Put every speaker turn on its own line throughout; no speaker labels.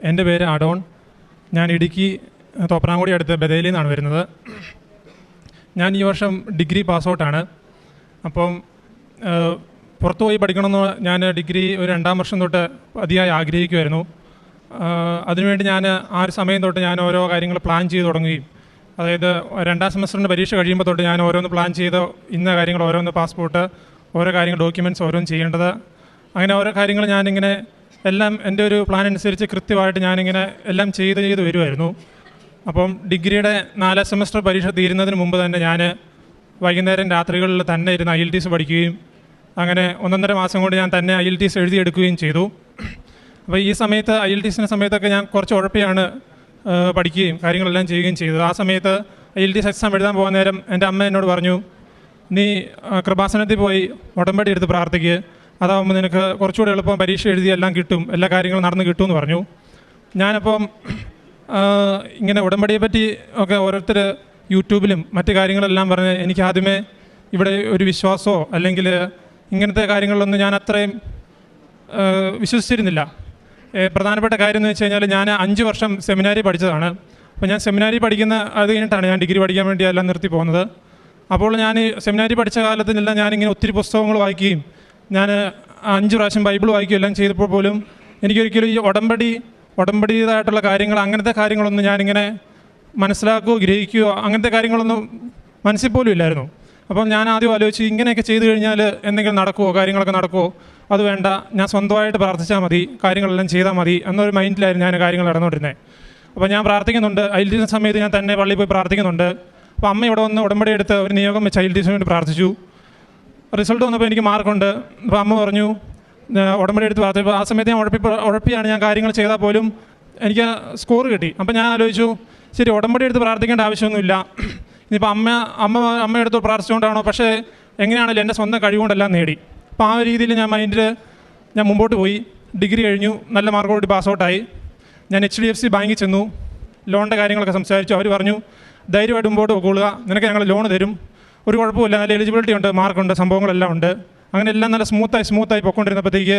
എന്റെ പേര് അഡോൺ ഞാൻ ഇടുക്കി തോപ്രാങ്കുടി അടുത്ത് ബദേലിയിൽ നിന്നാണ് വരുന്നത്. ഞാൻ ഈ വർഷം ഡിഗ്രി പാസ് ഔട്ടാണ് അപ്പം പുറത്തു പോയി പഠിക്കണമെന്ന് ഞാൻ ഡിഗ്രി ഒരു രണ്ടാം വർഷം തൊട്ട് അതിയായി ആഗ്രഹിക്കുമായിരുന്നു അതിനുവേണ്ടി ഞാൻ ആ ഒരു സമയം തൊട്ട് ഞാൻ ഓരോ കാര്യങ്ങൾ പ്ലാൻ ചെയ്ത് തുടങ്ങുകയും അതായത് രണ്ടാം സെമസ്റ്ററിന്റെ പരീക്ഷ കഴിയുമ്പോൾ തൊട്ട് ഞാൻ ഓരോന്ന് പ്ലാൻ ചെയ്ത് ഇന്ന കാര്യങ്ങൾ ഓരോന്ന് പാസ്പോർട്ട് ഓരോ കാര്യങ്ങൾ ഡോക്യുമെന്റ്സ് ഓരോന്ന് ചെയ്യേണ്ടത്. അങ്ങനെ ഓരോ കാര്യങ്ങൾ ഞാനിങ്ങനെ എല്ലാം എന്റെ ഒരു പ്ലാൻ അനുസരിച്ച് കൃത്യമായിട്ട് ഞാനിങ്ങനെ എല്ലാം ചെയ്ത് ചെയ്ത് വരുമായിരുന്നു അപ്പം ഡിഗ്രിയുടെ നാലാം സെമസ്റ്റർ പരീക്ഷ തീരുന്നതിന് മുമ്പ് തന്നെ ഞാൻ വൈകുന്നേരം രാത്രികളിൽ തന്നെ ഇരുന്ന് ഐ എൽ ടി എസ് പഠിക്കുകയും അങ്ങനെ ഒന്നൊന്നര മാസം കൊണ്ട് ഞാൻ തന്നെ ഐ എൽ ടി എസ് എഴുതിയെടുക്കുകയും ചെയ്തു. അപ്പോൾ ഈ സമയത്ത് ഐ എൽ ടി എസിന്റെ സമയത്തൊക്കെ ഞാൻ കുറച്ച് ഉഴപ്പിയാണ് പഠിക്കുകയും കാര്യങ്ങളെല്ലാം ചെയ്യുകയും ചെയ്തത്. ആ സമയത്ത് I L T S exam എഴുതാൻ പോകുന്ന നേരം എന്റെ അമ്മ എന്നോട് പറഞ്ഞു നീ കൃപാസനത്തിൽ പോയി ഉടമ്പടി എടുത്ത് പ്രാർത്ഥിക്കുക അതാകുമ്പോൾ നിനക്ക് കുറച്ചുകൂടെ എളുപ്പം പരീക്ഷ എഴുതി എല്ലാം കിട്ടും എല്ലാ കാര്യങ്ങളും നടന്ന് കിട്ടുമെന്ന് പറഞ്ഞു. ഞാനപ്പം ഇങ്ങനെ ഉടമ്പടിയെ പറ്റി ഒക്കെ ഓരോരുത്തർ യൂട്യൂബിലും മറ്റു കാര്യങ്ങളെല്ലാം പറഞ്ഞ് എനിക്ക് ആദ്യമേ ഇവിടെ ഒരു വിശ്വാസമോ അല്ലെങ്കിൽ ഇങ്ങനത്തെ കാര്യങ്ങളിലൊന്നും ഞാൻ അത്രയും വിശ്വസിച്ചിരുന്നില്ല. പ്രധാനപ്പെട്ട കാര്യം എന്ന് വെച്ച് കഴിഞ്ഞാൽ ഞാൻ അഞ്ച് വർഷം സെമിനാരി പഠിച്ചതാണ്. അപ്പോൾ ഞാൻ സെമിനാരി പഠിക്കുന്ന അത് കഴിഞ്ഞിട്ടാണ് ഞാൻ ഡിഗ്രി പഠിക്കാൻ വേണ്ടി എല്ലാം നിർത്തി പോകുന്നത്. അപ്പോൾ ഞാൻ സെമിനാരി പഠിച്ച കാലത്തിനെല്ലാം ഞാനിങ്ങനെ ഒത്തിരി പുസ്തകങ്ങൾ വായിക്കുകയും ഞാൻ അഞ്ച് പ്രാവശ്യം ബൈബിൾ വായിക്കുകയും എല്ലാം ചെയ്തപ്പോൾ പോലും എനിക്കൊരിക്കലും ഈ ഉടമ്പടി ഉടമ്പടിയതായിട്ടുള്ള കാര്യങ്ങൾ അങ്ങനത്തെ കാര്യങ്ങളൊന്നും ഞാനിങ്ങനെ മനസ്സിലാക്കുകയോ ഗ്രഹിക്കുകയോ അങ്ങനത്തെ കാര്യങ്ങളൊന്നും മനസ്സിൽ പോലും ഇല്ലായിരുന്നു. അപ്പം ഞാൻ ആദ്യം ആലോചിച്ച് ഇങ്ങനെയൊക്കെ ചെയ്തു കഴിഞ്ഞാൽ എന്തെങ്കിലും നടക്കുമോ കാര്യങ്ങളൊക്കെ നടക്കുമോ അത് വേണ്ട. ഞാൻ സ്വന്തമായിട്ട് പ്രാർത്ഥിച്ചാൽ മതി. കാര്യങ്ങളെല്ലാം ചെയ്താൽ മതി എന്നൊരു മൈൻഡിലായിരുന്നു ഞാൻ കാര്യങ്ങൾ നടന്നുകൊണ്ടിരുന്നത്. അപ്പോൾ ഞാൻ പ്രാർത്ഥിക്കുന്നുണ്ട്. അയൽറ്റീസിന്റെ സമയത്ത് ഞാൻ തന്നെ പള്ളിയിൽ പോയി പ്രാർത്ഥിക്കുന്നുണ്ട്. അപ്പോൾ അമ്മ ഇവിടെ വന്ന് ഉടമ്പടി എടുത്ത് ഒരു നിയോഗം വെച്ച് അയൽറ്റീസിന് വേണ്ടി പ്രാർത്ഥിച്ചു. റിസൾട്ട് വന്നപ്പോൾ എനിക്ക് മാർക്കുണ്ട്. അപ്പോൾ അമ്മ പറഞ്ഞു "ഞാൻ ഉടമ്പടി എടുത്ത് പ്രാർത്ഥിച്ചപ്പോൾ ആ സമയത്ത് ഞാൻ ഉഴപ്പി ഉഴപ്പിയാണ് ഞാൻ കാര്യങ്ങൾ ചെയ്താൽ പോലും എനിക്ക് സ്കോർ കിട്ടി. അപ്പം ഞാൻ ആലോചിച്ചു ശരി ഉടമ്പടി എടുത്ത് പ്രാർത്ഥിക്കേണ്ട ആവശ്യമൊന്നുമില്ല. ഇനിയിപ്പോൾ അമ്മ അമ്മ അമ്മ എടുത്ത് പ്രാർത്ഥിച്ചുകൊണ്ടാണോ? പക്ഷേ എങ്ങനെയാണെങ്കിലും എന്റെ സ്വന്തം കഴിവുകൊണ്ടെല്ലാം നേടി. അപ്പോൾ ആ രീതിയിൽ ഞാൻ മൈൻഡിൽ ഞാൻ മുമ്പോട്ട് പോയി. ഡിഗ്രി കഴിഞ്ഞു നല്ല മാർക്കോട് പാസ് ഔട്ടായി ഞാൻ എച്ച് ഡി എഫ് സി ബാങ്കിൽ ചെന്നു. ലോണിന്റെ കാര്യങ്ങളൊക്കെ സംസാരിച്ചു. അവർ പറഞ്ഞു ധൈര്യമായിട്ട് മുമ്പോട്ട് പോകൊള്ളുക നിനക്ക് ഞങ്ങൾ ലോൺ തരും. ഒരു കുഴപ്പമില്ല നല്ല എലിജിബിലിറ്റി ഉണ്ട് മാർക്കുണ്ട് സംഭവങ്ങളെല്ലാം ഉണ്ട്. അങ്ങനെ എല്ലാം നല്ല സ്മൂത്തായി സ്മൂത്തായി പൊയ്ക്കൊണ്ടിരുന്നപ്പോഴത്തേക്ക്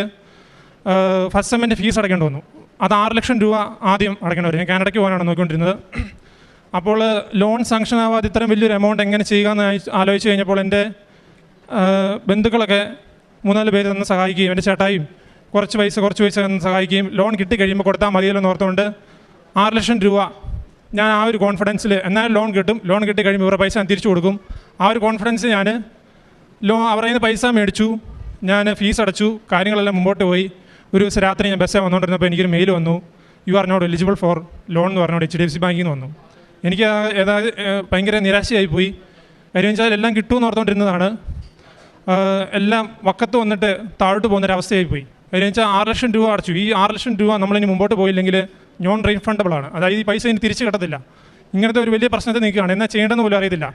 ഫസ്റ്റ് സെമ്മിന്റെ ഫീസ് അടയ്ക്കേണ്ടി വന്നു. അത് ആറ് ലക്ഷം രൂപ ആദ്യം അടയ്ക്കേണ്ടി വരും. ഞാൻ കാനഡയ്ക്ക് പോകാനാണ് നോക്കിക്കൊണ്ടിരുന്നത്. അപ്പോൾ ലോൺ സാങ്ഷൻ ആവാതെ ഇത്രയും വലിയൊരു എമൗണ്ട് എങ്ങനെ ചെയ്യുക എന്ന് ആലോചിച്ച് കഴിഞ്ഞപ്പോൾ എന്റെ ബന്ധുക്കളൊക്കെ മൂന്നാൽ പേര് തന്നെ സഹായിക്കുകയും എന്റെ ചേട്ടായും കുറച്ച് പൈസ കുറച്ച് പൈസ തന്നെ സഹായിക്കുകയും ലോൺ കിട്ടിക്കഴിയുമ്പോൾ കൊടുത്താൽ മതിയല്ലോ എന്ന് ഓർത്തുകൊണ്ട് ആറ് ലക്ഷം രൂപ ഞാൻ ആ ഒരു കോൺഫിഡൻസിൽ എന്നാലും ലോൺ കിട്ടും. ലോൺ കിട്ടി കഴിയുമ്പോൾ ഇവരുടെ പൈസ ഞാൻ തിരിച്ചു കൊടുക്കും. ആ ഒരു കോൺഫിഡൻസ് ഞാൻ ലോ അവരുടെ നിന്ന് പൈസ മേടിച്ചു. ഞാൻ ഫീസ് അടച്ചു. കാര്യങ്ങളെല്ലാം മുമ്പോട്ട് പോയി. ഒരു ദിവസം രാത്രി ഞാൻ ബസ്സിൽ വന്നുകൊണ്ടിരുന്നപ്പോൾ എനിക്കൊരു മെയിൽ വന്നു. You are not eligible for loan എന്ന് പറഞ്ഞോട് എച്ച് ഡി എഫ് സി ബാങ്കിൽ നിന്ന് വന്നു. എനിക്ക് ഏതാ- ഭയങ്കര നിരാശയായി പോയി. കാര്യം വെച്ചാൽ എല്ലാം കിട്ടുമെന്ന് ഓർത്തുകൊണ്ടിരുന്നതാണ് എല്ലാം വക്കത്ത് വന്നിട്ട് താഴോട്ട് പോകുന്നൊരവസ്ഥയായി പോയി. കാര്യം വെച്ചാൽ ആറ് ലക്ഷം രൂപ അടച്ചു. ഈ ആറ് ലക്ഷം രൂപ നമ്മളിനി മുമ്പോട്ട് പോയില്ലെങ്കിൽ നോൺ റീഫണ്ടബിൾ ആണ്. അതായത് ഈ പൈസ ഇനി തിരിച്ചു കിട്ടത്തില്ല. ഇങ്ങനത്തെ ഒരു വലിയ പ്രശ്നത്തിൽ നിൽക്കുകയാണ്. എന്നാൽ ചെയ്യേണ്ടതെന്ന് പോലും അറിയത്തില്ല.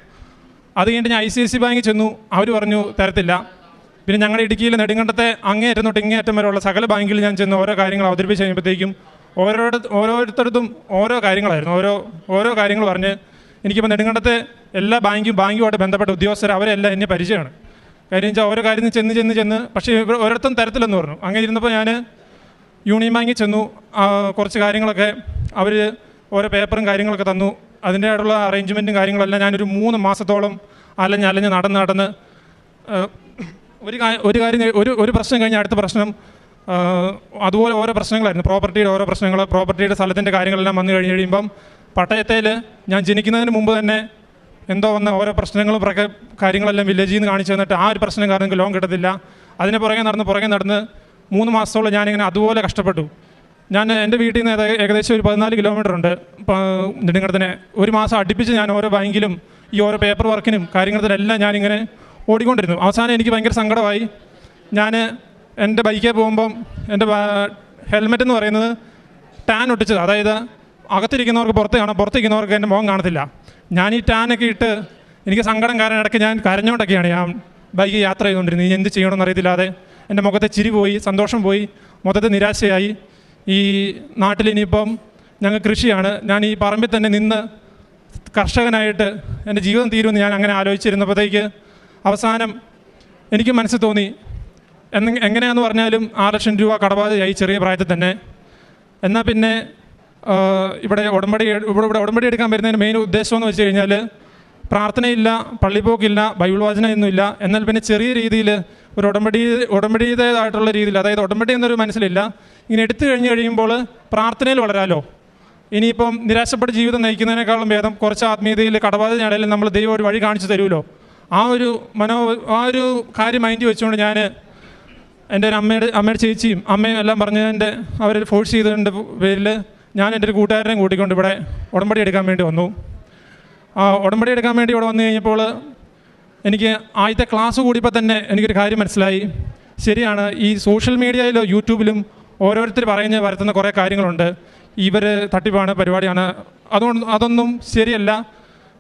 അത് കഴിഞ്ഞിട്ട് ഞാൻ ഐ സി ഐ സി ബാങ്കിൽ ചെന്നു. അവർ പറഞ്ഞു തരത്തില്ല. പിന്നെ ഞങ്ങളുടെ ഇടുക്കിയിൽ നെടുങ്കണ്ടത്തെ അങ്ങേയറ്റം തൊട്ട് ഇങ്ങേയറ്റം വരെയുള്ള സകല ബാങ്കിൽ ഞാൻ ചെന്ന് ഓരോ കാര്യങ്ങൾ അവതരിപ്പിച്ച് കഴിയുമ്പോഴത്തേക്കും ഓരോരുത്ത ഓരോരുത്തരത്തും ഓരോ കാര്യങ്ങളായിരുന്നു. ഓരോ ഓരോ കാര്യങ്ങൾ പറഞ്ഞ് എനിക്കിപ്പോൾ നെടുങ്കണ്ടത്തെ എല്ലാ ബാങ്കും ബാങ്കുമായിട്ട് ബന്ധപ്പെട്ട ഉദ്യോഗസ്ഥർ അവരെല്ലാം എന്നെ പരിചയമാണ്. കാര്യം വെച്ചാൽ ഓരോ കാര്യം ചെന്ന് ചെന്ന് ചെന്ന് പക്ഷേ ഇവർ തരത്തില്ലെന്ന് പറഞ്ഞു. അങ്ങനെ ഇരുന്നപ്പോൾ ഞാൻ യൂണിയൻ ബാങ്കിൽ ചെന്നു. കുറച്ച് കാര്യങ്ങളൊക്കെ അവർ ഓരോ പേപ്പറും കാര്യങ്ങളൊക്കെ തന്നു. അതിന്റെ ആയിട്ടുള്ള അറേഞ്ച്മെന്റും കാര്യങ്ങളെല്ലാം ഞാനൊരു മൂന്ന് മാസത്തോളം അലഞ്ഞ് അലഞ്ഞ് നടന്ന് നടന്ന് ഒരു ഒരു കാര്യം ഒരു ഒരു പ്രശ്നം കഴിഞ്ഞ അടുത്ത പ്രശ്നം അതുപോലെ ഓരോ പ്രശ്നങ്ങളായിരുന്നു. പ്രോപ്പർട്ടിയുടെ ഓരോ പ്രശ്നങ്ങൾ പ്രോപ്പർട്ടിയുടെ സ്ഥലത്തിന്റെ കാര്യങ്ങളെല്ലാം വന്നു കഴിഞ്ഞ് കഴിയുമ്പം പട്ടയത്തേൽ ഞാൻ ജനിക്കുന്നതിന് മുമ്പ് തന്നെ എന്തോ വന്ന ഓരോ പ്രശ്നങ്ങളും കാര്യങ്ങളെല്ലാം വില്ലേജിൽ നിന്ന് കാണിച്ചു തന്നിട്ട് ആ ഒരു പ്രശ്നം കാരണം ലോൺ കിട്ടത്തില്ല. അതിന് പുറകെ നടന്ന് പുറകെ നടന്ന് മൂന്ന് മാസത്തോളം ഞാനിങ്ങനെ അതുപോലെ കഷ്ടപ്പെട്ടു. ഞാൻ എന്റെ വീട്ടിൽ നിന്ന് ഏകദേശം ഒരു പതിനാല് കിലോമീറ്റർ ഉണ്ട്. നെടുങ്കടത്തിന് ഒരു മാസം അടുപ്പിച്ച് ഞാൻ ഓരോ ബാങ്കിലും ഈ ഓരോ പേപ്പർ വർക്കിനും കാര്യങ്ങളിലെല്ലാം ഞാനിങ്ങനെ ഓടിക്കൊണ്ടിരുന്നു. അവസാനം എനിക്ക് ഭയങ്കര സങ്കടമായി. ഞാൻ എന്റെ ബൈക്കിൽ പോകുമ്പം എന്റെ ഹെൽമെറ്റ് എന്ന് പറയുന്നത് ടാൻ ഒട്ടിച്ചത്. അതായത് അകത്തിരിക്കുന്നവർക്ക് പുറത്ത് കാണാം പുറത്തിരിക്കുന്നവർക്ക് എന്റെ മുഖം കാണത്തില്ല. ഞാൻ ഈ ടാനൊക്കെ ഇട്ട് എനിക്ക് സങ്കടം കാരണം ഇടയ്ക്ക് ഞാൻ കരഞ്ഞോണ്ടൊക്കെയാണ് ഞാൻ ബൈക്ക് യാത്ര ചെയ്തുകൊണ്ടിരുന്നത്. ഇനി എന്ത് ചെയ്യണമെന്ന് അറിയത്തില്ലാതെ എന്റെ മുഖത്തെ ചിരി പോയി സന്തോഷം പോയി മൊത്തത്തിൽ നിരാശയായി. ഈ നാട്ടിൽ ഇനിയിപ്പം ഞങ്ങൾ കൃഷിയാണ്. ഞാൻ ഈ പറമ്പിൽ തന്നെ നിന്ന് കർഷകനായിട്ട് എന്റെ ജീവിതം തീരുമെന്ന് ഞാൻ അങ്ങനെ ആലോചിച്ചിരുന്നപ്പോഴത്തേക്ക് അവസാനം എനിക്ക് മനസ്സിൽ തോന്നി എന്ന എങ്ങനെയാന്ന് പറഞ്ഞാലും ആറ് ലക്ഷം രൂപ കടബാധയായി ചെറിയ പ്രായത്തിൽ തന്നെ. എന്നാൽ പിന്നെ ഇവിടെ ഉടമ്പടി ഇവിടെ ഇവിടെ ഉടമ്പടി എടുക്കാൻ വരുന്നതിന് മെയിൻ ഉദ്ദേശമെന്ന് വെച്ച് കഴിഞ്ഞാൽ പ്രാർത്ഥനയില്ല പള്ളിപ്പോക്കില്ല ബൈബിൾ വാചനയൊന്നുമില്ല എന്നാൽ പിന്നെ ചെറിയ രീതിയിൽ ഒരു ഉടമ്പടി ഉടമ്പടിയുടേതായിട്ടുള്ള രീതിയിൽ അതായത് ഉടമ്പടി എന്നൊരു മനസ്സിലില്ല. ഇങ്ങനെ എടുത്തു കഴിഞ്ഞ് കഴിയുമ്പോൾ പ്രാർത്ഥനയിൽ വളരാലോ? ഇനിയിപ്പം നിരാശപ്പെട്ട ജീവിതം നയിക്കുന്നതിനേക്കാളും ഭേദം കുറച്ച് ആത്മീയതയിൽ കടബാധനയാണെങ്കിലും നമ്മൾ ദൈവം ഒരു വഴി കാണിച്ചു തരുമല്ലോ ആ ഒരു മനോ ആ ഒരു കാര്യം മൈൻഡ് വെച്ചുകൊണ്ട് ഞാൻ എന്റെ ഒരു അമ്മയുടെ അമ്മയുടെ ചേച്ചിയും അമ്മയും എല്ലാം പറഞ്ഞതിന്റെ അവർ ഫോഴ്സ് ചെയ്തതിന്റെ പേരിൽ ഞാൻ എന്റെ ഒരു കൂട്ടുകാരനെ കൂട്ടിക്കൊണ്ട് ഇവിടെ ഉടമ്പടി എടുക്കാൻ വേണ്ടി വന്നു. ഉടമ്പടി എടുക്കാൻ വേണ്ടി ഇവിടെ വന്നു കഴിഞ്ഞപ്പോൾ എനിക്ക് ആദ്യത്തെ ക്ലാസ് കൂടിയപ്പോൾ തന്നെ എനിക്കൊരു കാര്യം മനസ്സിലായി. ശരിയാണ് ഈ സോഷ്യൽ മീഡിയയിലോ യൂട്യൂബിലും ഓരോരുത്തർ പറയുന്ന വരുത്തുന്ന കുറേ കാര്യങ്ങളുണ്ട്. ഇവർ തട്ടിപ്പാണ് പരിപാടിയാണ്. അതുകൊണ്ട് അതൊന്നും ശരിയല്ല.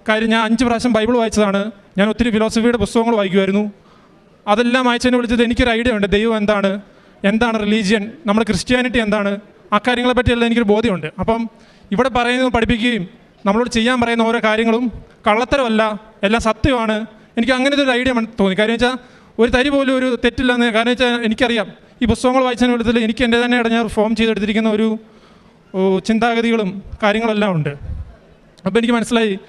കാര്യം ഞാൻ അഞ്ച് പ്രാവശ്യം ബൈബിൾ വായിച്ചതാണ്. ഞാൻ ഒത്തിരി ഫിലോസഫിയുടെ പുസ്തകങ്ങൾ വായിക്കുമായിരുന്നു. അതെല്ലാം വായിച്ചതിനെ വിളിച്ചത് എനിക്കൊരു ഐഡിയ ഉണ്ട് ദൈവം എന്താണ് എന്താണ് റിലീജിയൻ നമ്മുടെ ക്രിസ്ത്യാനിറ്റി എന്താണ് ആ കാര്യങ്ങളെ പറ്റിയെല്ലാം എനിക്കൊരു ബോധ്യമുണ്ട്. അപ്പം ഇവിടെ പറയുന്നത് പഠിപ്പിക്കുകയും നമ്മളോട് ചെയ്യാൻ പറയുന്ന ഓരോ കാര്യങ്ങളും കള്ളത്തരമല്ല എല്ലാം സത്യമാണ്. എനിക്ക് അങ്ങനത്തെ ഒരു ഐഡിയ തോന്നി. കാര്യം വെച്ചാൽ ഒരു തരി പോലും ഒരു തെറ്റില്ലെന്ന് കാരണം വെച്ചാൽ എനിക്കറിയാം. ഈ പുസ്തകങ്ങൾ വായിച്ചതിന് വിധത്തിൽ എനിക്ക് എന്റെ തന്നെ ഞാൻ ഫോം ചെയ്തെടുത്തിരിക്കുന്ന ഒരു ചിന്താഗതികളും കാര്യങ്ങളെല്ലാം ഉണ്ട്. അപ്പോൾ എനിക്ക് മനസ്സിലായി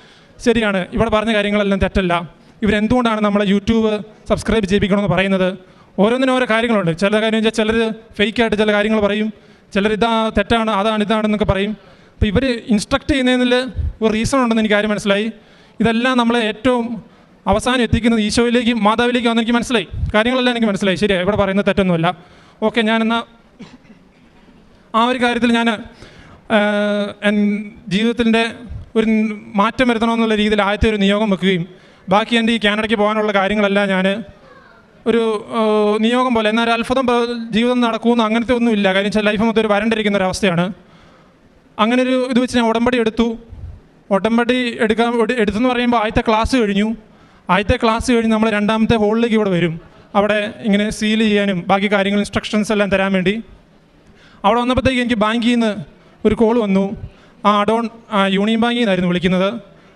ശരിയാണ് ഇവിടെ പറഞ്ഞ കാര്യങ്ങളെല്ലാം തെറ്റല്ല. ഇവരെന്തുകൊണ്ടാണ് നമ്മളെ യൂട്യൂബ് സബ്സ്ക്രൈബ് ചെയ്യിപ്പിക്കണമെന്ന് പറയുന്നത്? ഓരോന്നിനും ഓരോ കാര്യങ്ങളുണ്ട്. ചില കാര്യം വെച്ചാൽ ചിലർ ഫേക്കായിട്ട് ചില കാര്യങ്ങൾ പറയും. ചിലർ ഇതാ തെറ്റാണ് അതാണ് ഇതാണെന്നൊക്കെ പറയും. അപ്പോൾ ഇവർ ഇൻസ്ട്രക്ട് ചെയ്യുന്നതിൽ ഒരു റീസൺ ഉണ്ടെന്ന് എനിക്ക് കാര്യം മനസ്സിലായി. ഇതെല്ലാം നമ്മളെ ഏറ്റവും അവസാനം എത്തിക്കുന്നത് ഈശോയിലേക്ക് മാതാവിലേക്ക് വന്ന് എനിക്ക് മനസ്സിലായി. കാര്യങ്ങളെല്ലാം എനിക്ക് മനസ്സിലായി. ശരിയാണ് ഇവിടെ പറയുന്നത് തെറ്റൊന്നുമല്ല. ഓക്കെ ഞാനെന്നാൽ ആ ഒരു കാര്യത്തിൽ ഞാൻ ജീവിതത്തിന്റെ ഒരു മാറ്റം വരുത്തണമെന്നുള്ള രീതിയിൽ ആദ്യത്തെ ഒരു നിയോഗം വെക്കുകയും ബാക്കി എന്റെ ഈ കാനഡയ്ക്ക് പോകാനുള്ള കാര്യങ്ങളെല്ലാം ഞാൻ ഒരു നിയോഗം പോലെ എന്നാൽ അത്ഭുതം ജീവിതം നടക്കുമെന്ന് അങ്ങനത്തെ ഒന്നുമില്ല. കാര്യം വെച്ചാൽ ലൈഫ് മൊത്തം ഒരു വരണ്ടിരിക്കുന്ന ഒരു അവസ്ഥയാണ്. അങ്ങനെ ഒരു ഇത് വെച്ച് ഞാൻ ഉടമ്പടി എടുത്തു. ഉടമ്പടി എടുക്കാൻ എടു- എടുത്തെന്ന് പറയുമ്പോൾ ആദ്യത്തെ ക്ലാസ് കഴിഞ്ഞു. ആദ്യത്തെ ക്ലാസ് കഴിഞ്ഞ് നമ്മൾ രണ്ടാമത്തെ ഹോളിലേക്ക് ഇവിടെ വരും. അവിടെ ഇങ്ങനെ സീൽ ചെയ്യാനും ബാക്കി കാര്യങ്ങൾ ഇൻസ്ട്രക്ഷൻസ് എല്ലാം തരാൻ വേണ്ടി. അവിടെ വന്നപ്പോഴത്തേക്ക് എനിക്ക് ബാങ്കിൽ നിന്ന് ഒരു കോൾ വന്നു. ആ അഡോൺ യൂണിയൻ ബാങ്കിൽ നിന്നായിരുന്നു വിളിക്കുന്നത്.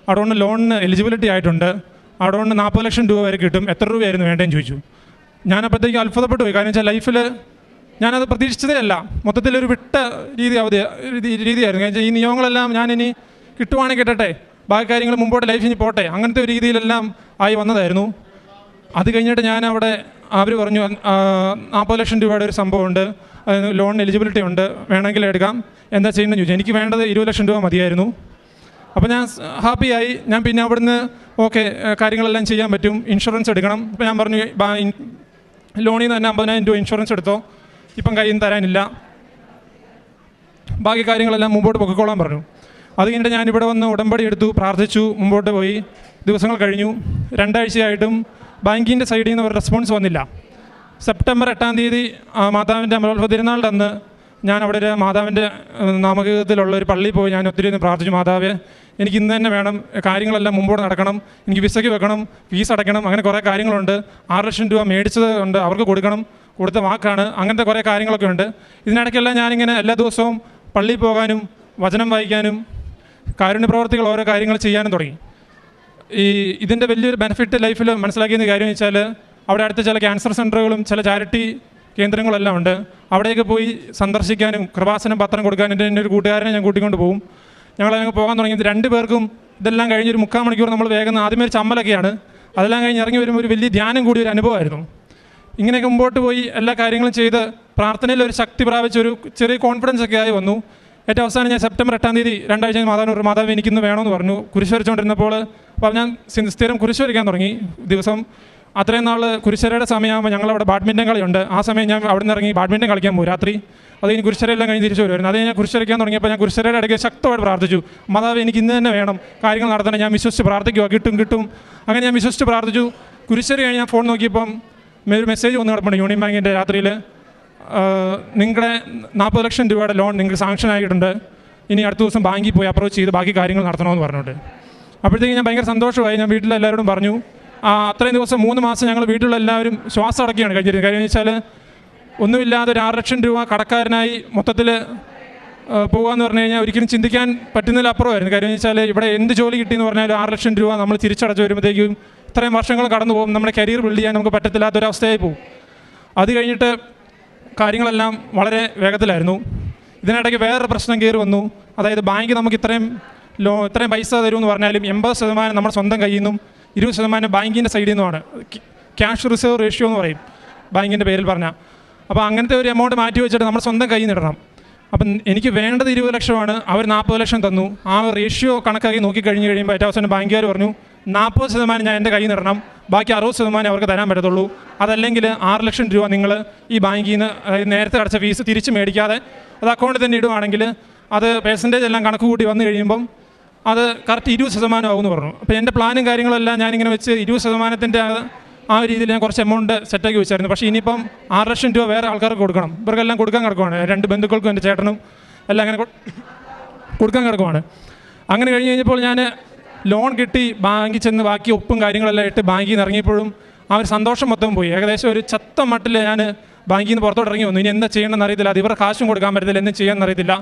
അഡോണിന് ലോണിന് എലിജിബിലിറ്റി ആയിട്ടുണ്ട്. അഡോണിന് നാൽപ്പത് ലക്ഷം രൂപ വരെ കിട്ടും. എത്ര രൂപയായിരുന്നു വേണ്ടതെന്ന് ചോദിച്ചു. ഞാനപ്പോഴത്തേക്ക് അത്ഭുതപ്പെട്ടു പോയി. കാരണം വെച്ചാൽ ലൈഫിൽ ഞാനത് പ്രതീക്ഷിച്ചതല്ല മൊത്തത്തിൽ മൊത്തത്തിലൊരു വിട്ട രീതി അവധി രീതിയായിരുന്നു. ഈ നിയമങ്ങളെല്ലാം ഞാനിനി കിട്ടുവാണെങ്കിൽ കിട്ടട്ടെ. ബാക്കി കാര്യങ്ങൾ മുമ്പോട്ട് ലൈഫ് ഇനി പോട്ടെ. അങ്ങനത്തെ ഒരു രീതിയിലെല്ലാം ആയി വന്നതായിരുന്നു. അത് കഴിഞ്ഞിട്ട് ഞാൻ അവിടെ അവർ പറഞ്ഞു നാൽപ്പത് ലക്ഷം രൂപയുടെ ഒരു സംഭവമുണ്ട്. ലോൺ എലിജിബിലിറ്റി ഉണ്ട്. വേണമെങ്കിൽ എടുക്കാം. എന്താ ചെയ്യുന്നത് ചോദിച്ചു. എനിക്ക് വേണ്ടത് ഇരുപത് ലക്ഷം രൂപ മതിയായിരുന്നു. അപ്പോൾ ഞാൻ ഹാപ്പിയായി. ഞാൻ പിന്നെ അവിടുന്ന് ഓക്കെ കാര്യങ്ങളെല്ലാം ചെയ്യാൻ പറ്റും. ഇൻഷുറൻസ് എടുക്കണം. അപ്പോൾ ഞാൻ പറഞ്ഞു ലോണിൽ നിന്ന് തന്നെ അമ്പതിനായിരം രൂപ ഇൻഷുറൻസ് എടുത്തോ. ഇപ്പം കയ്യിൽ തരാനില്ല. ബാക്കി കാര്യങ്ങളെല്ലാം മുമ്പോട്ട് പൊക്കിക്കോളാൻ പറഞ്ഞു. അത് കഴിഞ്ഞിട്ട് ഞാൻ ഇവിടെ വന്ന് ഉടമ്പടി എടുത്തു പ്രാർത്ഥിച്ചു മുമ്പോട്ട് പോയി. ദിവസങ്ങൾ കഴിഞ്ഞു. രണ്ടാഴ്ചയായിട്ടും ബാങ്കിന്റെ സൈഡിൽ നിന്ന് ഒരു റെസ്പോൺസ് വന്നില്ല. സെപ്റ്റംബർ എട്ടാം തീയതി മാതാവിന്റെ അമലോത്ഭവ തിരുനാളിന്റെ അന്ന് ഞാൻ അവിടെ ഒരു മാതാവിന്റെ നാമകീതത്തിലുള്ള ഒരു പള്ളിയിൽ പോയി ഞാൻ ഒത്തിരി ഒന്ന് പ്രാർത്ഥിച്ചു മാതാവേ എനിക്ക് ഇന്ന് തന്നെ വേണം കാര്യങ്ങളെല്ലാം മുമ്പോട്ട് നടക്കണം എനിക്ക് വിസയ്ക്ക് വെക്കണം ഫീസ് അടയ്ക്കണം അങ്ങനെ കുറേ കാര്യങ്ങളുണ്ട്. ആറ് ലക്ഷം രൂപ മേടിച്ചത് ഉണ്ട് അവർക്ക് കൊടുക്കണം കൊടുത്ത വാക്കാണ്. അങ്ങനത്തെ കുറേ കാര്യങ്ങളൊക്കെ ഉണ്ട്. ഇതിനിടയ്ക്കെല്ലാം ഞാനിങ്ങനെ എല്ലാ ദിവസവും പള്ളിയിൽ പോകാനും വചനം വായിക്കാനും കാരുണ്യപ്രവർത്തികൾ ഓരോ കാര്യങ്ങൾ ചെയ്യാനും തുടങ്ങി. ഈ ഇതിന്റെ വലിയൊരു ബെനിഫിറ്റ് ലൈഫിൽ മനസ്സിലാക്കിയെന്ന് കാര്യം വെച്ചാൽ അവിടെ അടുത്ത ചില ക്യാൻസർ സെന്ററുകളും ചില ചാരിറ്റി കേന്ദ്രങ്ങളെല്ലാം ഉണ്ട്. അവിടെയൊക്കെ പോയി സന്ദർശിക്കാനും കൃപാസനം പത്രം കൊടുക്കാനും എന്റെ എന്റെ ഒരു കൂട്ടുകാരനെ ഞാൻ കൂട്ടിക്കൊണ്ട് പോകും. ഞങ്ങൾ അങ്ങ് പോകാൻ തുടങ്ങിയത് രണ്ട് പേർക്കും ഇതെല്ലാം കഴിഞ്ഞ് ഒരു മുക്കാൽ മണിക്കൂർ നമ്മൾ വേഗം ആദ്യമേ ഒരു ചമ്മലൊക്കെയാണ്. അതെല്ലാം കഴിഞ്ഞ് ഇറങ്ങി വരുമ്പോൾ ഒരു വലിയ ധ്യാനം കൂടി ഒരു അനുഭവമായിരുന്നു. ഇങ്ങനെയൊക്കെ മുമ്പോട്ട് പോയി എല്ലാ കാര്യങ്ങളും ചെയ്ത് പ്രാർത്ഥനയിൽ ഒരു ശക്തി പ്രാപിച്ച ഒരു ചെറിയ കോൺഫിഡൻസ് ഒക്കെ ആയി വന്നു. ഏറ്റവും അവസാനം ഞാൻ സെപ്റ്റംബർ എട്ടാം തീയതി രണ്ടാഴ്ച കഴിഞ്ഞ് മാതാവിന് ഒരു മാതാവ് എനിക്കിന്ന് വേണമെന്ന് പറഞ്ഞു. കുരിശ് വരച്ചുകൊണ്ടിരുന്നപ്പോൾ അപ്പോൾ ഞാൻ സ്ഥി- സ്ഥിരം കുരിശ് വരയ്ക്കാൻ തുടങ്ങി ദിവസം. അത്രയും നാൾ കുരിശരയുടെ സമയമാകുമ്പോൾ ഞങ്ങളവിടെ ബാഡ്മിന്റൺ കളിയുണ്ട്. ആ സമയം ഞാൻ അവിടെ നിന്ന് ഇറങ്ങി ബാഡ്മിന്റൺ കളിക്കാൻ പോകും രാത്രി. അത് ഇനി കുരിശരയെല്ലാം കഴിഞ്ഞ് തിരിച്ചു വരുമായിരുന്നു അത് ഞാൻ കുരിശരയ്ക്കാൻ തുടങ്ങിയപ്പോൾ ഞാൻ കുരിശരയുടെ ഇടയ്ക്ക് ശക്തമായിട്ട് പ്രാർത്ഥിച്ചു. മാതാവ് എനിക്ക് ഇന്ന് തന്നെ വേണം. കാര്യങ്ങൾ നടത്തണം. ഞാൻ വിശ്വസിച്ച് പ്രാർത്ഥിക്കുക കിട്ടും കിട്ടും. അങ്ങനെ ഞാൻ വിശ്വസിച്ച് പ്രാർത്ഥിച്ചു. കുരിശര കഴിഞ്ഞ് ഞാൻ ഫോൺ നോക്കിയപ്പം ഒരു മെസ്സേജ് വന്ന് കിടപ്പുണ്ട്. യൂണിയൻ ബാങ്കിന്റെ രാത്രിയിൽ നിങ്ങളുടെ നാൽപ്പത് ലക്ഷം രൂപയുടെ ലോൺ നിങ്ങൾ സാങ്ഷൻ ആയിട്ടുണ്ട് ഇനി അടുത്ത ദിവസം ബാങ്കിൽ പോയി അപ്രോച്ച് ചെയ്ത് ബാക്കി കാര്യങ്ങൾ നടത്തണമെന്ന് പറഞ്ഞിട്ട് അപ്പോഴത്തേക്ക് ഞാൻ ഭയങ്കര സന്തോഷമായി. ഞാൻ വീട്ടിലെല്ലാവരോടും പറഞ്ഞു. ആ അത്രയും ദിവസം മൂന്ന് മാസം ഞങ്ങൾ വീട്ടിലുള്ള എല്ലാവരും ശ്വാസം അടക്കിയാണ് കഴിഞ്ഞിരുന്നത്. കാര്യം വെച്ചാൽ ഒന്നുമില്ലാതെ ഒരു ആറ് ലക്ഷം രൂപ കടക്കാരനായി മൊത്തത്തിൽ പോകുകയെന്ന് പറഞ്ഞു കഴിഞ്ഞാൽ ഒരിക്കലും ചിന്തിക്കാൻ പറ്റുന്നതിൽ അപ്പുറമായിരുന്നു കാര്യം വെച്ചാൽ ഇവിടെ എന്ത് ജോലി കിട്ടിയെന്ന് പറഞ്ഞാൽ ആറ് ലക്ഷം രൂപ നമ്മൾ തിരിച്ചടച്ച് വരുമ്പോഴത്തേക്കും ഇത്രയും വർഷങ്ങൾ കടന്നു പോകും. നമ്മുടെ കരിയർ ബിൽഡ് ചെയ്യാൻ നമുക്ക് പറ്റത്തില്ലാത്തൊരവസ്ഥയായി പോകും. അത് കഴിഞ്ഞിട്ട് കാര്യങ്ങളെല്ലാം വളരെ വേഗത്തിലായിരുന്നു. ഇതിനിടയ്ക്ക് വേറൊരു പ്രശ്നം കയറി വന്നു. അതായത് ബാങ്ക് നമുക്ക് ഇത്രയും ലോ ഇത്രയും പൈസ തരുമെന്ന് പറഞ്ഞാലും എൺപത് ശതമാനം നമ്മുടെ സ്വന്തം കയ്യിൽ നിന്നും ഇരുപത് ശതമാനം ബാങ്കിന്റെ സൈഡിൽ നിന്നുമാണ്. ക്യാഷ് റിസർവ് റേഷ്യോ എന്ന് പറയും ബാങ്കിന്റെ പേരിൽ പറഞ്ഞാൽ അപ്പോൾ അങ്ങനത്തെ ഒരു എമൗണ്ട് മാറ്റി വെച്ചിട്ട് നമ്മുടെ സ്വന്തം കയ്യിൽ നിന്നിടണം. അപ്പം എനിക്ക് വേണ്ടത് ഇരുപത് ലക്ഷമാണ്. അവർ നാൽപ്പത് ലക്ഷം തന്നു. ആ റേഷ്യോ കണക്കാക്കി നോക്കി കഴിഞ്ഞ് കഴിയുമ്പോൾ ഏറ്റവും അവസാനം ബാങ്കുകാർ പറഞ്ഞു നാൽപ്പത് ശതമാനം ഞാൻ എന്റെ കയ്യിൽ ഇടണം. ബാക്കി അറുപത് ശതമാനം അവർക്ക് തരാൻ പറ്റത്തുള്ളൂ. അതല്ലെങ്കിൽ ആറ് ലക്ഷം രൂപ നിങ്ങൾ ഈ ബാങ്കിൽ നിന്ന് നേരത്തെ അടച്ച ഫീസ് തിരിച്ച് മേടിക്കാതെ അത് അക്കൗണ്ടിൽ തന്നെ ഇടുവാണെങ്കിൽ അത് പേഴ്സന്റേജ് എല്ലാം കണക്ക് കൂട്ടി വന്നു കഴിയുമ്പം അത് കറക്റ്റ് ഇരുപത് ശതമാനം ആകുമെന്ന് പറഞ്ഞു. അപ്പോൾ എന്റെ പ്ലാനും കാര്യങ്ങളെല്ലാം ഞാനിങ്ങനെ വെച്ച് ഇരുപത് ശതമാനത്തിന്റെ ആ രീതിയിൽ ഞാൻ കുറച്ച് എമൗണ്ട് സെറ്റാക്കി വെച്ചായിരുന്നു. പക്ഷേ ഇനിയിപ്പം ആറ് ലക്ഷം രൂപ വേറെ ആൾക്കാർക്ക് കൊടുക്കണം. ഇവർക്കെല്ലാം കൊടുക്കാൻ കിടക്കുവാണ്. രണ്ട് ബന്ധുക്കൾക്കും എന്റെ ചേട്ടനും എല്ലാം അങ്ങനെ കൊടുക്കാൻ കിടക്കുവാണ്. അങ്ങനെ കഴിഞ്ഞ് കഴിഞ്ഞപ്പോൾ ഞാൻ ലോൺ കിട്ടി ബാങ്കിൽ ചെന്ന് ബാക്കി ഒപ്പും കാര്യങ്ങളെല്ലാം ഇട്ട് ബാങ്കിൽ നിന്ന് ഇറങ്ങിയപ്പോഴും അവർ സന്തോഷം മൊത്തം പോയി. ഏകദേശം ഒരു ചത്ത മട്ടിൽ ഞാൻ ബാങ്കിൽ നിന്ന് പുറത്തോട്ട് ഇറങ്ങി വന്നു. ഇനി എന്താ ചെയ്യണമെന്ന് അറിയത്തില്ല. അത് ഇവർ കാശും കൊടുക്കാൻ പറ്റത്തില്ല. എന്തും ചെയ്യാൻ അറിയത്തില്ല.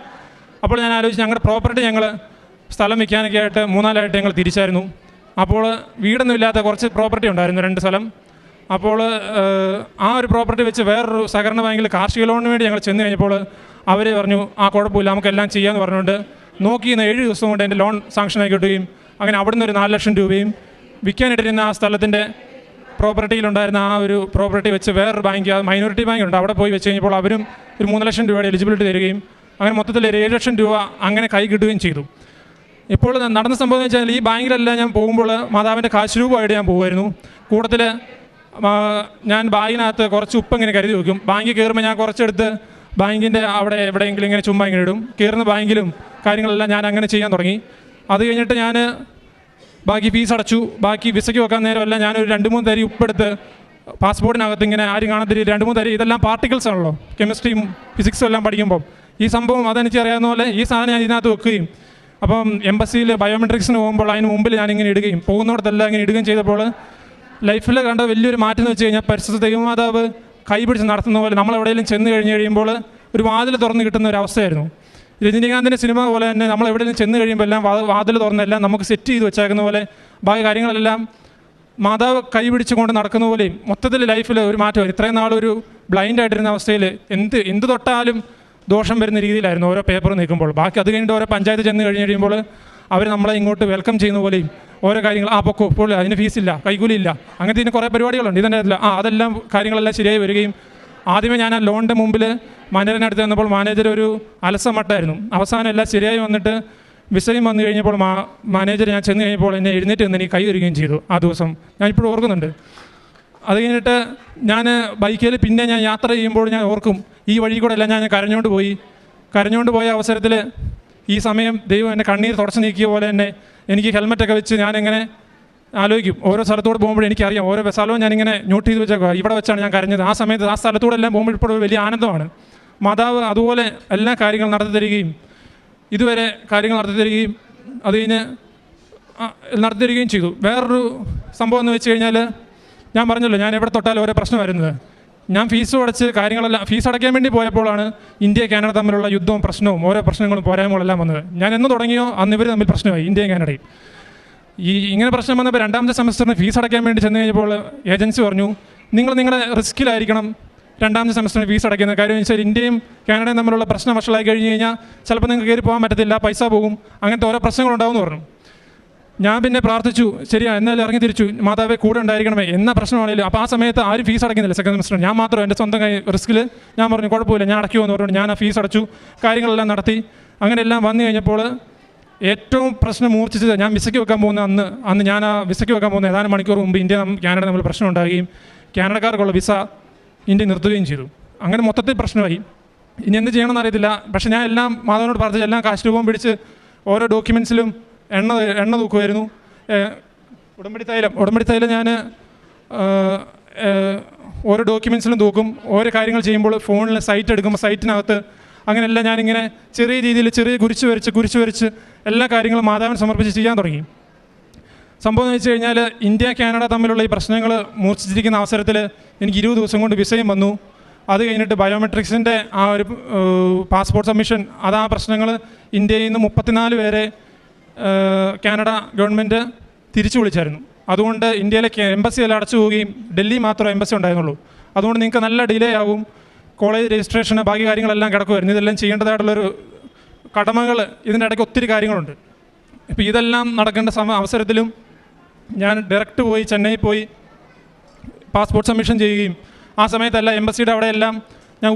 അപ്പോൾ ഞാൻ ആലോചിച്ച് ഞങ്ങളുടെ പ്രോപ്പർട്ടി ഞങ്ങൾ സ്ഥലം വിൽക്കാനൊക്കെ ആയിട്ട് മൂന്നാലായിട്ട് ഞങ്ങൾ തിരിച്ചായിരുന്നു. അപ്പോൾ വീടൊന്നും ഇല്ലാത്ത കുറച്ച് പ്രോപ്പർട്ടി ഉണ്ടായിരുന്നു രണ്ട് സ്ഥലം. അപ്പോൾ ആ ഒരു പ്രോപ്പർട്ടി വെച്ച് വേറൊരു സഹകരണ ബാങ്കിൽ കാർഷിക ലോണിന് വേണ്ടി ഞങ്ങൾ ചെന്ന് കഴിഞ്ഞപ്പോൾ അവർ പറഞ്ഞു ആ കുഴപ്പമില്ല. നമുക്കെല്ലാം ചെയ്യാമെന്ന് പറഞ്ഞുകൊണ്ട് നോക്കി ഏഴ് ദിവസം കൊണ്ട് എന്റെ ലോൺ സാങ്ഷനാക്കി കിട്ടുകയും അങ്ങനെ അവിടുന്ന് ഒരു നാല് ലക്ഷം രൂപയും വിൽക്കാനിട്ടിരുന്ന ആ സ്ഥലത്തിന്റെ പ്രോപ്പർട്ടിയിലുണ്ടായിരുന്ന ആ ഒരു പ്രോപ്പർട്ടി വെച്ച് വേറൊരു ബാങ്ക് മൈനോറിറ്റി ബാങ്ക് ഉണ്ട് അവിടെ പോയി വെച്ച് കഴിഞ്ഞപ്പോൾ അവരും ഒരു മൂന്ന് ലക്ഷം രൂപയുടെ എലിജിബിലിറ്റി തരികയും അങ്ങനെ മൊത്തത്തിൽ ഒരു ഏഴ് ലക്ഷം രൂപ അങ്ങനെ കൈ കിട്ടുകയും ചെയ്തു. ഇപ്പോൾ നടന്ന സംഭവം എന്ന് വെച്ചാൽ ഈ ബാങ്കിലെല്ലാം ഞാൻ പോകുമ്പോൾ മാതാവിന്റെ കാശ് രൂപമായിട്ട് ഞാൻ പോകുമായിരുന്നു. കൂട്ടത്തിൽ ഞാൻ ബാഗിനകത്ത് കുറച്ച് ഉപ്പ് ഇങ്ങനെ കരുതി വയ്ക്കും ബാങ്കിൽ കയറുമ്പോൾ ഞാൻ കുറച്ചെടുത്ത് ബാങ്കിന്റെ അവിടെ എവിടെയെങ്കിലും ഇങ്ങനെ ചുമ്മാ ഇങ്ങനെ ഇടും. കയറുന്ന ബാങ്കിലും കാര്യങ്ങളെല്ലാം ഞാൻ അങ്ങനെ ചെയ്യാൻ തുടങ്ങി. അത് കഴിഞ്ഞിട്ട് ഞാൻ ബാക്കി ഫീസ് അടച്ചു. ബാക്കി വിസയ്ക്ക് വെക്കാൻ നേരമല്ല ഞാനൊരു രണ്ട് മൂന്ന് തരി ഉപ്പെടുത്ത് പാസ്പോർട്ടിനകത്ത് ഇങ്ങനെ ആരും കാണത്തില്ല രണ്ട് മൂന്ന് തരി ഇതെല്ലാം പാർട്ടിക്കിൾസ് ആണല്ലോ. കെമിസ്ട്രിയും ഫിസിക്സും എല്ലാം പഠിക്കുമ്പോൾ ഈ സംഭവം അതെനിക്ക് അറിയാവുന്ന പോലെ ഈ സാധനം ഞാൻ ഇതിനകത്ത് വെക്കുകയും അപ്പം എംബസിയിൽ ബയോമെട്രിക്സിന് പോകുമ്പോൾ അതിന് മുമ്പിൽ ഞാനിങ്ങനെ ഇടുകയും പോകുന്നിടത്തെല്ലാം ഇങ്ങനെ ഇടുകയും ചെയ്തപ്പോൾ ലൈഫിൽ കണ്ട വലിയൊരു മാറ്റം എന്ന് വെച്ച് കഴിഞ്ഞാൽ പരിസ്ഥിതി ദൈവമാതാവ് കൈപിടിച്ച് നടത്തുന്ന പോലെ നമ്മളെവിടെയെങ്കിലും ചെന്ന് കഴിഞ്ഞ് കഴിയുമ്പോൾ ഒരു വാതിൽ തുറന്ന് കിട്ടുന്ന ഒരു അവസ്ഥയായിരുന്നു. രജനീകാന്തിന്റെ സിനിമ പോലെ തന്നെ നമ്മൾ എവിടെയെങ്കിലും ചെന്ന് കഴിയുമ്പോൾ എല്ലാം വാതിൽ തുറന്നെല്ലാം നമുക്ക് സെറ്റ് ചെയ്ത് വെച്ചേക്കുന്ന പോലെ ബാക്കി കാര്യങ്ങളെല്ലാം മാതാവ് കൈ പിടിച്ചുകൊണ്ട് നടക്കുന്ന പോലെയും മൊത്തത്തിൽ ലൈഫിൽ ഒരു മാറ്റം വരും. ഇത്രയും നാളൊരു ബ്ലൈൻഡ് ആയിട്ടിരുന്ന അവസ്ഥയിൽ എന്ത് എന്ത് തൊട്ടാലും ദോഷം വരുന്ന രീതിയിലായിരുന്നു ഓരോ പേപ്പർ നീക്കുമ്പോൾ. ബാക്കി അത് കഴിഞ്ഞിട്ട് ഓരോ പഞ്ചായത്ത് ചെന്ന് കഴിഞ്ഞ് കഴിയുമ്പോൾ അവർ നമ്മളെ ഇങ്ങോട്ട് വെൽക്കം ചെയ്യുന്ന പോലെയും ഓരോ കാര്യങ്ങൾ ആ പൊക്കോ ഇപ്പോൾ അതിന് ഫീസില്ല കൈകൂലിയില്ല അങ്ങനത്തെ ഇതിന് കുറേ പരിപാടികളുണ്ട്. അല്ല ആ അതെല്ലാം കാര്യങ്ങളെല്ലാം ശരിയായി വരികയും ആദ്യമേ ഞാൻ ആ ലോണിന്റെ മുമ്പിൽ മാനേജറിന്റെ അടുത്ത് വന്നപ്പോൾ മാനേജർ ഒരു അലസമട്ടായിരുന്നു. അവസാനം എല്ലാം ശരിയായി വന്നിട്ട് വിസയും വന്നു കഴിഞ്ഞപ്പോൾ മാ മാനേജർ ഞാൻ ചെന്ന് കഴിഞ്ഞപ്പോൾ എന്നെ എഴുന്നേറ്റ് നിന്ന് എനിക്ക് കൈ വരികയും ചെയ്തു ആ ദിവസം. ഞാൻ ഇപ്പോഴും ഓർക്കുന്നുണ്ട്. അത് കഴിഞ്ഞിട്ട് ഞാൻ ബൈക്കിൽ പിന്നെ ഞാൻ യാത്ര ചെയ്യുമ്പോൾ ഞാൻ ഓർക്കും ഈ വഴി കൂടെ എല്ലാം ഞാൻ കരഞ്ഞുകൊണ്ട് പോയി. കരഞ്ഞുകൊണ്ട് പോയ അവസരത്തിൽ ഈ സമയം ദൈവം എന്റെ കണ്ണീർ തുടച്ചു നീക്കിയ പോലെ തന്നെ എനിക്ക് ഹെൽമെറ്റൊക്കെ വെച്ച് ഞാനിങ്ങനെ ആലോചിക്കും. ഓരോ സ്ഥലത്തോട് പോകുമ്പോൾ എനിക്കറിയാം. ഓരോ സ്ഥലവും ഞാനിങ്ങനെ നോട്ട് ചെയ്ത് വെച്ചേക്കുക ഇവിടെ വെച്ചാണ് ഞാൻ കരഞ്ഞത്. ആ സമയത്ത് ആ സ്ഥലത്തൂടെ എല്ലാം പോകുമ്പോൾ ഇപ്പോൾ വലിയ ആനന്ദമാണ്. മാതാവ് അതുപോലെ എല്ലാ കാര്യങ്ങളും നടത്തി തരികയും ഇതുവരെ കാര്യങ്ങൾ നടത്തി തരികയും കഴിഞ്ഞ് നടത്തി തരികയും ചെയ്തു. വേറൊരു സംഭവം എന്ന് വെച്ച് കഴിഞ്ഞാൽ ഞാൻ പറഞ്ഞല്ലോ ഞാൻ എവിടെ തൊട്ടാലും ഓരോ പ്രശ്നം വരുന്നത്. ഞാൻ ഫീസ് അടച്ച് കാര്യങ്ങളെല്ലാം ഫീസ് അടയ്ക്കാൻ വേണ്ടി പോയപ്പോഴാണ് ഇന്ത്യ കാനഡ തമ്മിലുള്ള യുദ്ധവും പ്രശ്നവും ഓരോ പ്രശ്നങ്ങളും പോരായ്മകളെല്ലാം വന്നത്. ഞാൻ എന്ന് തുടങ്ങിയോ അന്ന് ഇവർ തമ്മിൽ പ്രശ്നമായി ഇന്ത്യയും കാനഡയും. ഈ ഇങ്ങനെ പ്രശ്നം വന്നപ്പോൾ രണ്ടാമത്തെ സെമസ്റ്ററിന് ഫീസ് അടയ്ക്കാൻ വേണ്ടി ചെന്ന് കഴിഞ്ഞപ്പോൾ ഏജൻസി പറഞ്ഞു നിങ്ങൾ നിങ്ങളുടെ റിസ്ക്കിലായിരിക്കണം രണ്ടാമത്തെ സെമസ്റ്ററിന് ഫീസ് അടയ്ക്കുന്ന കാര്യം വെച്ചാൽ ഇന്ത്യയും കാനഡയും തമ്മിലുള്ള പ്രശ്നം വഷളായി കഴിഞ്ഞ് കഴിഞ്ഞാൽ ചിലപ്പോൾ നിങ്ങൾക്ക് കയറി പോകാൻ പറ്റത്തില്ല പൈസ പോകും അങ്ങനത്തെ ഓരോ പ്രശ്നങ്ങളുണ്ടാവുമെന്ന് പറഞ്ഞു. ഞാൻ പിന്നെ പ്രാർത്ഥിച്ചു ശരിയാ എന്നാലും ഇറങ്ങി തിരിച്ചു മാതാവെ കൂടെ ഉണ്ടായിരിക്കണമേ എന്ന പ്രശ്നമാണെങ്കിലും അപ്പോൾ ആ സമയത്ത് ആരും ഫീസ് അടയ്ക്കുന്നില്ല സെക്കൻഡ് സെമസ്റ്റർ ഞാൻ മാത്രം എന്റെ സ്വന്തം കൈ റിസ്കിൽ ഞാൻ പറഞ്ഞു കുഴപ്പമില്ല ഞാൻ അടയ്ക്കുമെന്ന് പറഞ്ഞു ഞാൻ ആ ഫീസ് അടച്ചു കാര്യങ്ങളെല്ലാം നടത്തി. അങ്ങനെയെല്ലാം വന്നു കഴിഞ്ഞപ്പോൾ ഏറ്റവും പ്രശ്നം മൂർച്ഛിച്ചത് ഞാൻ വിസയ്ക്ക് വെക്കാൻ പോകുന്ന അന്ന് അന്ന് ഞാൻ ആ വിസയ്ക്ക് വെക്കാൻ പോകുന്ന ഏതാനും മണിക്കൂർ മുമ്പ് ഇന്ത്യ കാനഡ തമ്മിൽ പ്രശ്നം ഉണ്ടാകുകയും കാനഡക്കാർക്കുള്ള വിസ ഇന്ത്യ നിർത്തുകയും ചെയ്തു. അങ്ങനെ മൊത്തത്തിൽ പ്രശ്നമായി. ഇനി എന്ത് ചെയ്യണമെന്ന് അറിയത്തില്ല. പക്ഷേ ഞാൻ എല്ലാം മാധവനോട് പറഞ്ഞത് എല്ലാം കാശ് രൂപം പിടിച്ച് ഓരോ ഡോക്യുമെൻസിലും എണ്ണ എണ്ണ തൂക്കുമായിരുന്നു. ഉടമ്പടി തൈലം ഉടമ്പടി തൈലം ഞാൻ ഓരോ ഡോക്യുമെൻസിലും തൂക്കും. ഓരോ കാര്യങ്ങൾ ചെയ്യുമ്പോൾ ഫോണിൽ സൈറ്റ് എടുക്കുമ്പോൾ സൈറ്റിനകത്ത് അങ്ങനെയെല്ലാം ഞാനിങ്ങനെ ചെറിയ രീതിയിൽ ചെറിയ കുരിച്ച് വരച്ച് കുരിച്ച് വരച്ച് എല്ലാ കാര്യങ്ങളും മാതാവിന് സമർപ്പിച്ച് ചെയ്യാൻ തുടങ്ങി. സംഭവം എന്ന് വെച്ച് കഴിഞ്ഞാൽ ഇന്ത്യ കാനഡ തമ്മിലുള്ള ഈ പ്രശ്നങ്ങൾ മൂർച്ഛിച്ചിരിക്കുന്ന അവസരത്തിൽ എനിക്ക് ഇരുപത് ദിവസം കൊണ്ട് വിസയും വന്നു. അത് കഴിഞ്ഞിട്ട് ബയോമെട്രിക്സിന്റെ ആ ഒരു പാസ്പോർട്ട് സബ്മിഷൻ അത് ആ പ്രശ്നങ്ങൾ ഇന്ത്യയിൽ നിന്ന് മുപ്പത്തിനാല് പേരെ കാനഡ ഗവൺമെന്റ് തിരിച്ചു വിളിച്ചായിരുന്നു. അതുകൊണ്ട് ഇന്ത്യയിലെ എംബസി എല്ലാം അടച്ചു പോവുകയും ഡൽഹി മാത്രമേ എംബസി ഉണ്ടായിരുന്നുള്ളൂ. അതുകൊണ്ട് നിങ്ങൾക്ക് നല്ല ഡിലേ ആവും. കോളേജ് രജിസ്ട്രേഷൻ ബാക്കി കാര്യങ്ങളെല്ലാം കിടക്കുമായിരുന്നു. ഇതെല്ലാം ചെയ്യേണ്ടതായിട്ടുള്ളൊരു കടമകൾ ഇതിന്റെ ഇടയ്ക്ക് ഒത്തിരി കാര്യങ്ങളുണ്ട്. ഇപ്പോൾ ഇതെല്ലാം നടക്കേണ്ട സമ അവസരത്തിലും ഞാൻ ഡയറക്റ്റ് പോയി ചെന്നൈ പോയി പാസ്പോർട്ട് സബ്മിഷൻ ചെയ്യുകയും ആ സമയത്തല്ല എംബസിയുടെ അവിടെയെല്ലാം ഞാൻ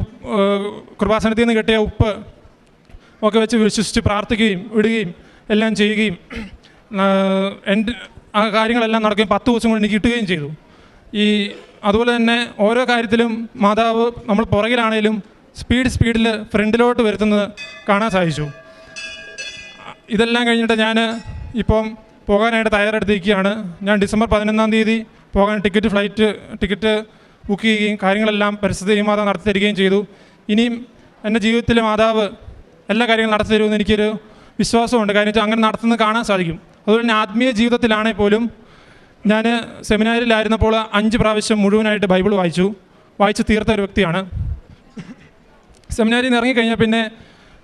കൃപാസനത്തിൽ നിന്ന് കിട്ടിയ ഉപ്പ് ഒക്കെ വെച്ച് വിശ്വസിച്ച് പ്രാർത്ഥിക്കുകയും വിടുകയും എല്ലാം ചെയ്യുകയും എന്റെ ആ കാര്യങ്ങളെല്ലാം നടക്കുകയും പത്ത് ദിവസം കൊണ്ട് എനിക്ക് കിട്ടുകയും ചെയ്തു. ഈ അതുപോലെ തന്നെ ഓരോ കാര്യത്തിലും മാതാവ് നമ്മൾ പുറകിലാണേലും സ്പീഡ് സ്പീഡിൽ ഫ്രണ്ടിലോട്ട് വരുത്തുന്നത് കാണാൻ സാധിച്ചു. ഇതെല്ലാം കഴിഞ്ഞിട്ട് ഞാൻ ഇപ്പം പോകാനായിട്ട് തയ്യാറെടുത്തിരിക്കുകയാണ്. ഞാൻ ഡിസംബർ പതിനൊന്നാം തീയതി പോകാൻ ടിക്കറ്റ് ഫ്ലൈറ്റ് ടിക്കറ്റ് ബുക്ക് ചെയ്യുകയും കാര്യങ്ങളെല്ലാം പരിസ്ഥിതി മാതാവ് നടത്തി തരികയും ചെയ്തു. ഇനിയും എന്റെ ജീവിതത്തിലെ മാതാവ് എല്ലാ കാര്യങ്ങളും നടത്തി തരുമെന്ന് എനിക്കൊരു വിശ്വാസമുണ്ട്. കാര്യം വെച്ചാൽ അങ്ങനെ നടത്തുന്നത് കാണാൻ സാധിക്കും. അതുപോലെ തന്നെ ആത്മീയ ജീവിതത്തിലാണെങ്കിൽ പോലും ഞാൻ സെമിനാരിലായിരുന്നപ്പോൾ അഞ്ച് പ്രാവശ്യം മുഴുവനായിട്ട് ബൈബിൾ വായിച്ചു. വായിച്ച് തീർത്ത ഒരു വ്യക്തിയാണ്. സെമിനാരിൽ നിന്ന് ഇറങ്ങിക്കഴിഞ്ഞാൽ പിന്നെ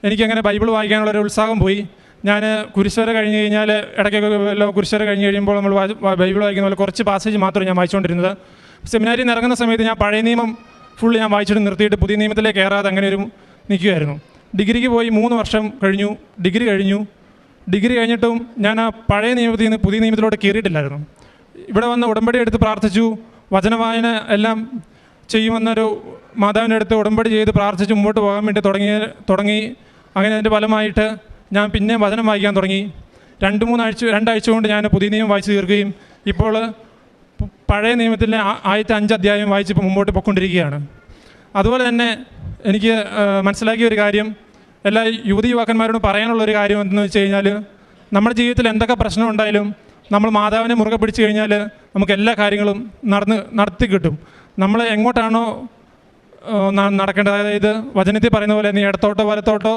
എനിക്കങ്ങനെ ബൈബിൾ വായിക്കാനുള്ള ഒരു ഉത്സാഹം പോയി. ഞാൻ കുരിശുവര കഴിഞ്ഞ് കഴിഞ്ഞാൽ ഇടയ്ക്കൊക്കെ വല്ല കുരിശുവര കഴിഞ്ഞ് കഴിയുമ്പോൾ നമ്മൾ ബൈബിൾ വായിക്കുന്ന പോലെ കുറച്ച് പാസേജ് മാത്രമേ ഞാൻ വായിച്ചുകൊണ്ടിരുന്നത്. സെമിനാരിൽ നിന്ന് ഇറങ്ങുന്ന സമയത്ത് ഞാൻ പഴയ നിയമം ഫുൾ ഞാൻ വായിച്ചിട്ട് നിർത്തിയിട്ട് പുതിയ നിയമത്തിലേക്ക് കയറാതെ അങ്ങനെ ഒരു നിൽക്കുകയായിരുന്നു ഡിഗ്രിക്ക് പോയി മൂന്ന് വർഷം കഴിഞ്ഞു ഡിഗ്രി കഴിഞ്ഞു. ഡിഗ്രി കഴിഞ്ഞിട്ടും ഞാൻ ആ പഴയ നിയമത്തിൽ നിന്ന് പുതിയ നിയമത്തിലോട്ട് കയറിയിട്ടില്ലായിരുന്നു. ഇവിടെ വന്ന് ഉടമ്പടി എടുത്ത് പ്രാർത്ഥിച്ചു വചനവായന എല്ലാം ചെയ്യുമെന്നൊരു മാതാവിന്റെ അടുത്ത് ഉടമ്പടി ചെയ്ത് പ്രാർത്ഥിച്ച് മുമ്പോട്ട് പോകാൻ വേണ്ടി തുടങ്ങി തുടങ്ങി. അങ്ങനെ അതിന്റെ ഫലമായിട്ട് ഞാൻ പിന്നെ വചനം വായിക്കാൻ തുടങ്ങി. രണ്ട് മൂന്നാഴ്ച രണ്ടാഴ്ച കൊണ്ട് ഞാൻ പുതിയ നിയമം വായിച്ച് തീർക്കുകയും ഇപ്പോൾ പഴയ നിയമത്തിലെ ആദ്യത്തെ അഞ്ച് അധ്യായം വായിച്ച് ഇപ്പോൾ മുമ്പോട്ട് പോയിക്കൊണ്ടിരിക്കുകയാണ്. അതുപോലെ തന്നെ എനിക്ക് മനസ്സിലാക്കിയ ഒരു കാര്യം എല്ലാ യുവതി യുവാക്കന്മാരോട് പറയാനുള്ള ഒരു കാര്യം എന്തെന്ന് വെച്ച് കഴിഞ്ഞാൽ നമ്മുടെ ജീവിതത്തിൽ എന്തൊക്കെ പ്രശ്നം ഉണ്ടായാലും നമ്മൾ മാതാവിനെ മുറുകെ പിടിച്ചു കഴിഞ്ഞാൽ നമുക്ക് എല്ലാ കാര്യങ്ങളും നടന്ന് നടത്തി കിട്ടും. നമ്മൾ എങ്ങോട്ടാണോ നടക്കേണ്ടത്. അതായത് വചനത്തിൽ പറയുന്ന പോലെ നീ ഇടത്തോട്ടോ വലത്തോട്ടോ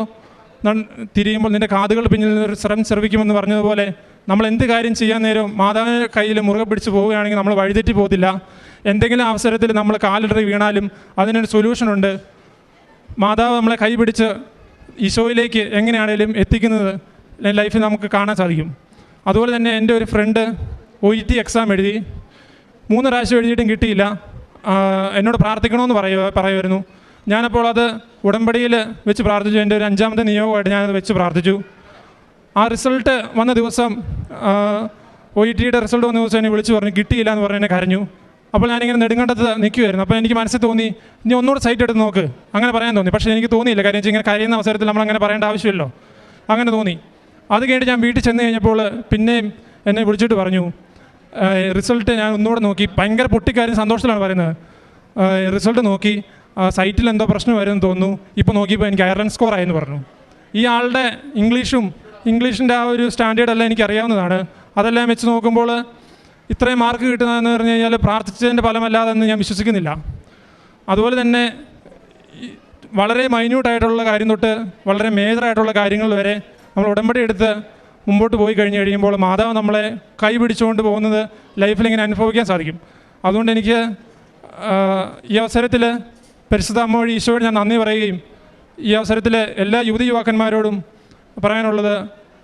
തിരിയുമ്പോൾ നിന്റെ കാതുകൾ പിന്നിൽ ഒരു സ്രം ശ്രവിക്കുമെന്ന് പറഞ്ഞതുപോലെ നമ്മൾ എന്ത് കാര്യം ചെയ്യാൻ നേരം മാതാവിന്റെ കയ്യിൽ മുറുകെ പിടിച്ച് പോവുകയാണെങ്കിൽ നമ്മൾ വഴിതെറ്റി പോകത്തില്ല. എന്തെങ്കിലും അവസരത്തിൽ നമ്മൾ കാലിടറി വീണാലും അതിനൊരു സൊല്യൂഷനുണ്ട് മാതാവ് നമ്മളെ കൈ പിടിച്ച് ഈശോയിലേക്ക് എങ്ങനെയാണേലും എത്തിക്കുന്നത് ലൈഫിൽ നമുക്ക് കാണാൻ സാധിക്കും. അതുപോലെ തന്നെ എന്റെ ഒരു friend O E T exam എഴുതി. മൂന്ന് പ്രാവശ്യം എഴുതിയിട്ടും കിട്ടിയില്ല. എന്നോട് പ്രാർത്ഥിക്കണമെന്ന് പറയുക പറയുമായിരുന്നു. ഞാനപ്പോൾ അത് ഉടമ്പടിയിൽ വെച്ച് പ്രാർത്ഥിച്ചു. എന്റെ ഒരു അഞ്ചാമത്തെ നിയോഗമായിട്ട് ഞാനത് വെച്ച് പ്രാർത്ഥിച്ചു. ആ റിസൾട്ട് വന്ന ദിവസം ഒ ഇ ടിയുടെ റിസൾട്ട് വന്ന ദിവസം എന്നെ വിളിച്ചു പറഞ്ഞു കിട്ടിയില്ല എന്ന് പറഞ്ഞു എന്നെ കരഞ്ഞു. അപ്പോൾ ഞാനിങ്ങനെ നെടുങ്കണ്ടത്ത് നിൽക്കുമായിരുന്നു അപ്പോൾ എനിക്ക് മനസ്സിൽ തോന്നി നീ ഒന്നുകൂടെ സൈറ്റ് എടുത്ത് നോക്ക്. അങ്ങനെ പറയാൻ തോന്നി. പക്ഷേ എനിക്ക് തോന്നിയില്ല. കാര്യം ഇങ്ങനെ കരയുന്ന അവസരത്തിൽ നമ്മൾ അങ്ങനെ പറയേണ്ട ആവശ്യമില്ലല്ലോ. അങ്ങനെ തോന്നി. അത് കഴിഞ്ഞിട്ട് ഞാൻ വീട്ടിൽ ചെന്ന് കഴിഞ്ഞപ്പോൾ പിന്നെയും എന്നെ വിളിച്ചിട്ട് പറഞ്ഞു റിസൾട്ട് ഞാൻ ഒന്നുകൂടെ നോക്കി. ഭയങ്കര പൊട്ടിക്കാരും സന്തോഷത്തിലാണ് പറയുന്നത്. റിസൾട്ട് നോക്കി. സൈറ്റിൽ എന്തോ പ്രശ്നം വരുമെന്ന് തോന്നുന്നു. ഇപ്പോൾ നോക്കിയപ്പോൾ എനിക്ക് അയർലൻഡ് സ്കോർ ആയെന്ന് പറഞ്ഞു. ഈ ആളുടെ ഇംഗ്ലീഷും ഇംഗ്ലീഷിന്റെ ആ ഒരു സ്റ്റാൻഡേർഡ് എല്ലാം എനിക്ക് അറിയാവുന്നതാണ്. അതെല്ലാം വെച്ച് നോക്കുമ്പോൾ ഇത്രയും മാർക്ക് കിട്ടുന്നതെന്ന് പറഞ്ഞു കഴിഞ്ഞാൽ പ്രാർത്ഥിച്ചതിന്റെ ഫലമല്ലാതെന്ന് ഞാൻ വിശ്വസിക്കുന്നില്ല. അതുപോലെ തന്നെ വളരെ മൈന്യൂട്ടായിട്ടുള്ള കാര്യം തൊട്ട് വളരെ മേജറായിട്ടുള്ള കാര്യങ്ങൾ വരെ നമ്മൾ ഉടമ്പടി എടുത്ത് മുമ്പോട്ട് പോയി കഴിഞ്ഞ് കഴിയുമ്പോൾ മാതാവ് നമ്മളെ കൈ പിടിച്ചുകൊണ്ട് പോകുന്നത് ലൈഫിൽ ഇങ്ങനെ അനുഭവിക്കാൻ സാധിക്കും. അതുകൊണ്ട് എനിക്ക് ഈ അവസരത്തിൽ പരിശുദ്ധ അമ്മ വഴി ഈശോയോട് ഞാൻ നന്ദി പറയുകയും ഈ അവസരത്തിൽ എല്ലാ യുവതി യുവാക്കന്മാരോടും പറയാനുള്ളത്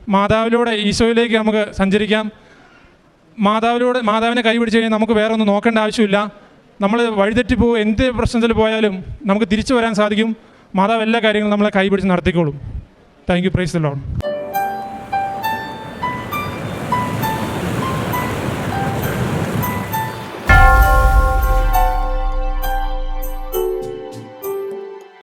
മാതാവിലൂടെ ഈശോയിലേക്ക് നമുക്ക് സഞ്ചരിക്കാം. മാതാവിലൂടെ മാതാവിനെ കൈപിടിച്ച് കഴിഞ്ഞാൽ നമുക്ക് വേറെ ഒന്നും നോക്കേണ്ട ആവശ്യമില്ല. നമ്മൾ വഴിതെറ്റി പോകും എന്ത് പ്രശ്നത്തിൽ പോയാലും നമുക്ക് തിരിച്ചു വരാൻ സാധിക്കും. മാതാവ് എല്ലാ കാര്യങ്ങളും നമ്മളെ കൈപിടിച്ച് നടത്തിക്കോളും. Thank you praise lord